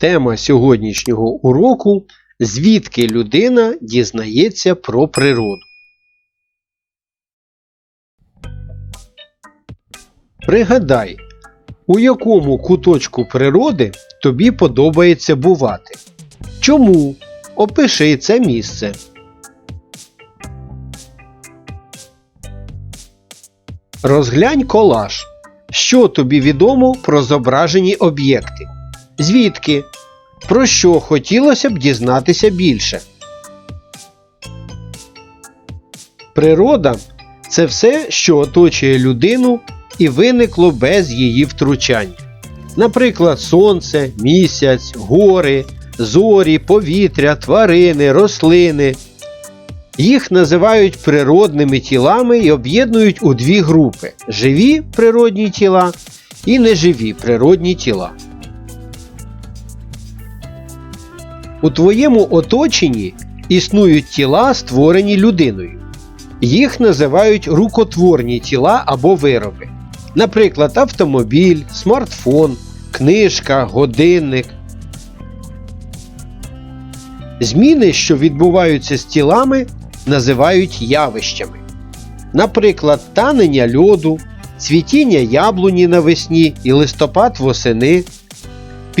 Тема сьогоднішнього уроку звідки людина дізнається про природу. Пригадай, у якому куточку природи тобі подобається бувати. Чому? Опиши це місце. Розглянь колаж. Що тобі відомо про зображені об'єкти? Звідки? Про що хотілося б дізнатися більше? Природа це все, що оточує людину і виникло без її втручань. Наприклад, сонце, місяць, гори, зорі, повітря, тварини, рослини. Їх називають природними тілами і об'єднують у дві групи: живі природні тіла і неживі природні тіла. У твоєму оточенні існують тіла, створені людиною. Їх називають рукотворні тіла або вироби. Наприклад, автомобіль, смартфон, книжка, годинник. Зміни, що відбуваються з тілами, називають явищами. Наприклад, танення льоду, цвітіння яблуні навесні і листопад восени.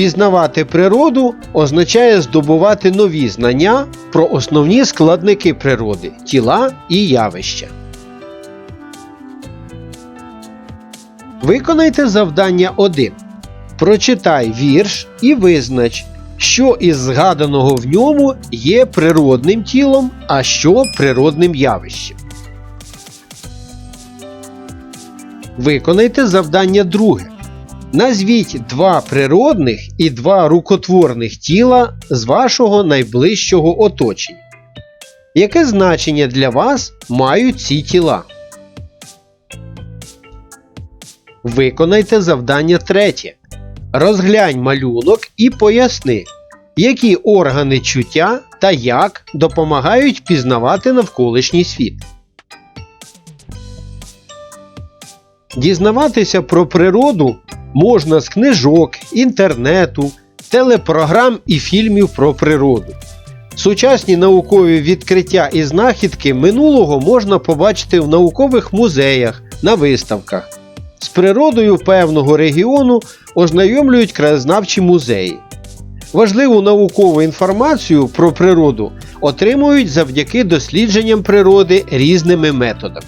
Пізнавати природу означає здобувати нові знання про основні складники природи, тіла і явища. Виконайте завдання 1. Прочитай вірш і визнач, що із згаданого в ньому є природним тілом, а що природним явищем. Виконайте завдання 2. Назвіть два природних і два рукотворних тіла з вашого найближчого оточення. Яке значення для вас мають ці тіла? Виконайте завдання третє. Розглянь малюнок і поясни, які органи чуття та як допомагають пізнавати навколишній світ. Дізнаватися про природу можна з книжок, інтернету, телепрограм і фільмів про природу. Сучасні наукові відкриття і знахідки минулого можна побачити в наукових музеях, на виставках. З природою певного регіону ознайомлюють краєзнавчі музеї. Важливу наукову інформацію про природу отримують завдяки дослідженням природи різними методами.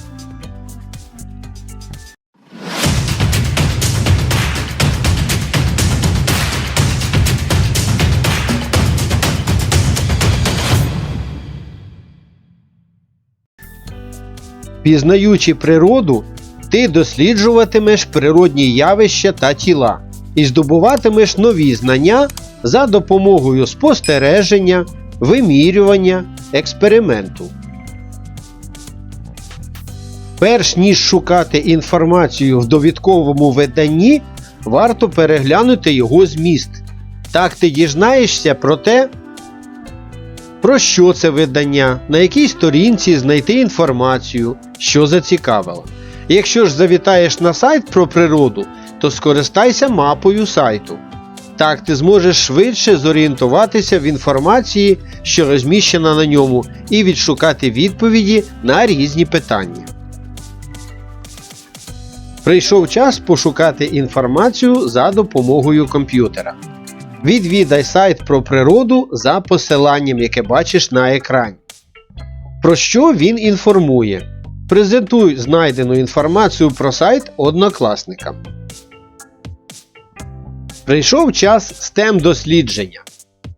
Пізнаючи природу, ти досліджуватимеш природні явища та тіла і здобуватимеш нові знання за допомогою спостереження, вимірювання, експерименту. Перш ніж шукати інформацію в довідковому виданні, варто переглянути його зміст. Так ти дізнаєшся про те, про що це видання, на якій сторінці знайти інформацію, що зацікавило. Якщо ж завітаєш на сайт про природу, то скористайся мапою сайту. Так ти зможеш швидше зорієнтуватися в інформації, що розміщена на ньому, і відшукати відповіді на різні питання. Прийшов час пошукати інформацію за допомогою комп'ютера. Відвідай сайт про природу за посиланням, яке бачиш на екрані. Про що він інформує? Презентуй знайдену інформацію про сайт однокласникам. Прийшов час STEM дослідження.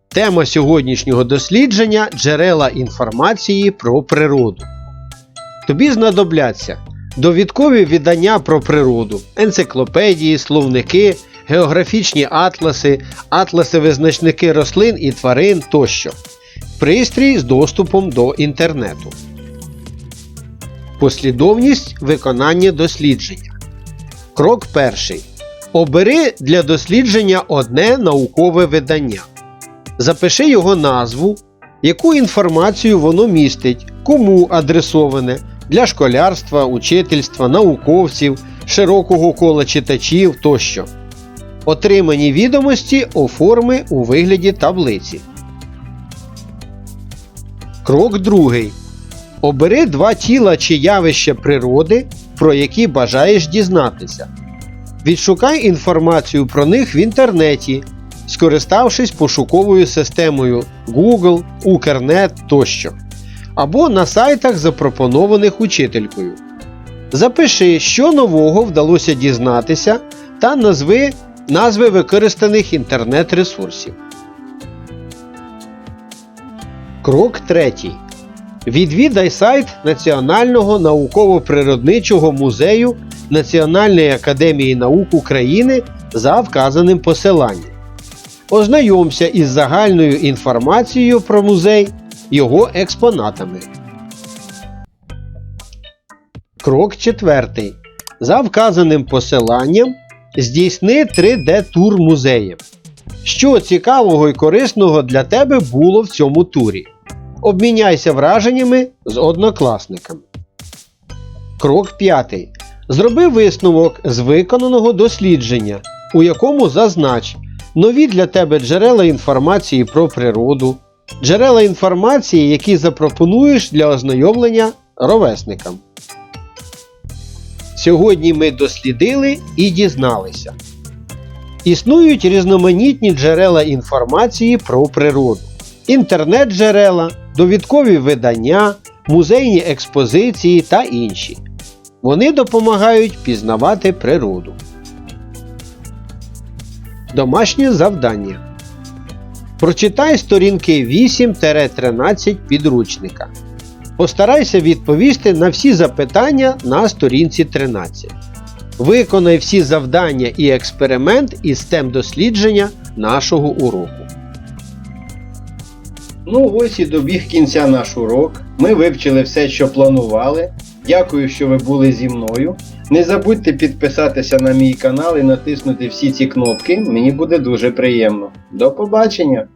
Тема сьогоднішнього дослідження джерела інформації про природу. Тобі знадобляться довідкові віддання про природу, енциклопедії, словники, географічні атласи, атласи визначники рослин і тварин тощо. Пристрій з доступом до інтернету. Послідовність виконання дослідження. Крок перший. Обери для дослідження одне наукове видання. Запиши його назву, яку інформацію воно містить, кому адресоване для школярства, учительства, науковців, широкого кола читачів тощо. Отримані відомості оформи у вигляді таблиці. Крок другий. Обери два тіла чи явища природи, про які бажаєш дізнатися. Відшукай інформацію про них в інтернеті, скориставшись пошуковою системою Google, Укрнет тощо, або на сайтах, запропонованих учителькою. Запиши, що нового вдалося дізнатися, та назви назви використаних інтернет-ресурсів. Крок третій. Відвідай сайт Національного науково-природничого музею Національної академії наук України за вказаним посиланням. Ознайомся із загальною інформацією про музей, його експонатами. Крок 4. За вказаним посиланням здійсни 3D-тур музеєм. Що цікавого і корисного для тебе було в цьому турі? Обміняйся враженнями з однокласниками. Крок 5. Зроби висновок з виконаного дослідження, у якому зазнач нові для тебе джерела інформації про природу, джерела інформації, які запропонуєш для ознайомлення ровесникам. Сьогодні ми дослідили і дізналися. Існують різноманітні джерела інформації про природу, інтернет-джерела, довідкові видання, музейні експозиції та інші. Вони допомагають пізнавати природу. Домашнє завдання. Прочитай сторінки 8-13 підручника. Постарайся відповісти на всі запитання на сторінці 13. Виконай всі завдання і експеримент із тем дослідження нашого уроку. Ну ось і добіг кінця наш урок. Ми вивчили все, що планували. Дякую, що ви були зі мною. Не забудьте підписатися на мій канал і натиснути всі ці кнопки. Мені буде дуже приємно. До побачення!